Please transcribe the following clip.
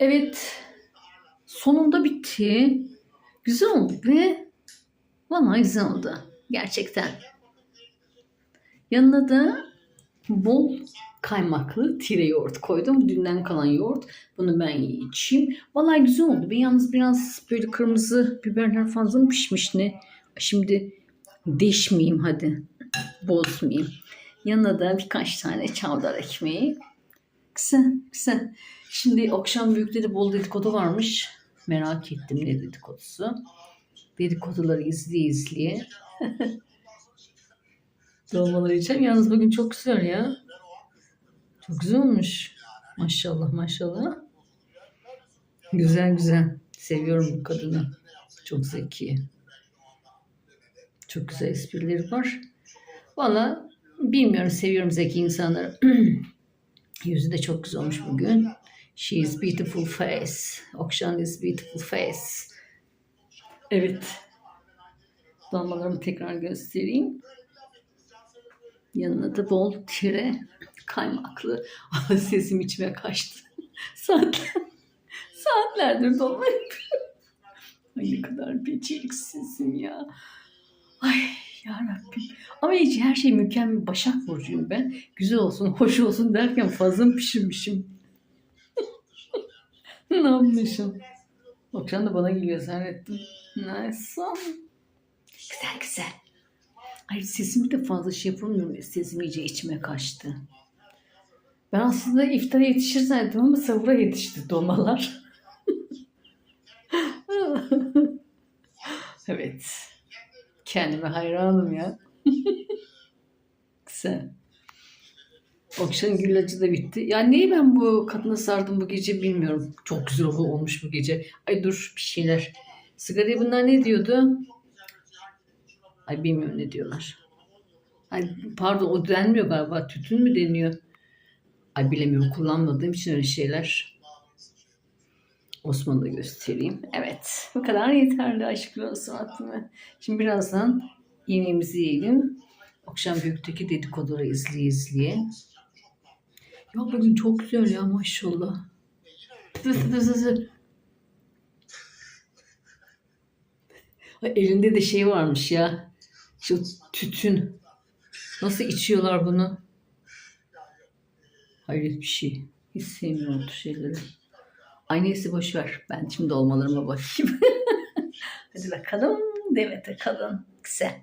Evet. Sonunda bitti. Güzel oldu ve vallahi güzel oldu. Gerçekten. Yanına da bol kaymaklı tire yoğurt koydum. Dünden kalan yoğurt. Bunu ben içeyim. Vallahi güzel oldu. Ben yalnız biraz böyle kırmızı biberler fazla mı pişmiş ne? Şimdi deşmeyeyim hadi. Bozmayayım. Yanına da birkaç tane çavdar ekmeği. Güzel, güzel. Şimdi akşam büyükleri bol dedikodu varmış. Merak ettim ne dedikodusu. Dedikoduları izleye izleye. Dolmaları yiyeceğim. Yalnız bugün çok güzel ya. Çok güzel olmuş. Maşallah maşallah. Güzel güzel. Seviyorum bu kadını. Çok zeki. Çok güzel esprileri var. Valla bilmiyorum seviyorum zeki insanları. Yüzü de çok güzel olmuş bugün. She is beautiful face. Okşan is beautiful face. Evet. Dolmalarımı tekrar göstereyim. Yanına da bol tire kaymaklı. Sesim içime kaçtı. Saatler, saatlerdir dolma yapıyorum. Ay ne kadar beceriksizim ya. Ay yarabbim. Ama hiç her şey mükemmel. Başak Burcu'yum ben. Güzel olsun, hoş olsun derken fazla pişirmişim? ne yapmışım? Okşan da bana geliyor zannettim. Neyse. Güzel güzel. Ay sesimi de fazla şey yapamıyorum. Sesim iyice içime kaçtı. Ben aslında iftara yetişir zannettim ama sahura yetişti dolmalar. evet. Kendime hayranım ya. Güzel. Okşan güllacı da bitti. Ya neyi ben bu kadına sardım bu gece bilmiyorum. Çok güzel ol- olmuş bu gece. Ay dur bir şeyler. Sigaraya bunlar ne diyordu? Ay bilmiyorum ne diyorlar. Ay pardon o denmiyor galiba. Tütün mü deniyor? Ay bilemiyorum kullanmadığım için öyle şeyler. Osman'ı da göstereyim. Evet bu kadar yeterli aşklar olsun aklıma. Şimdi birazdan yemeğimizi yiyelim. Akşam büyükteki dedikoduları izleye izleye. Ya bugün çok güzel ya maşallah. Elinde de şey varmış ya. Şu tütün. Nasıl içiyorlar bunu? Hayret bir şey. Hiç sevmiyorum bu şeyleri. Ay neyse boş ver. Ben şimdi olmalarıma bakayım. Hadi bakalım. Demet'e kalın. Güzel.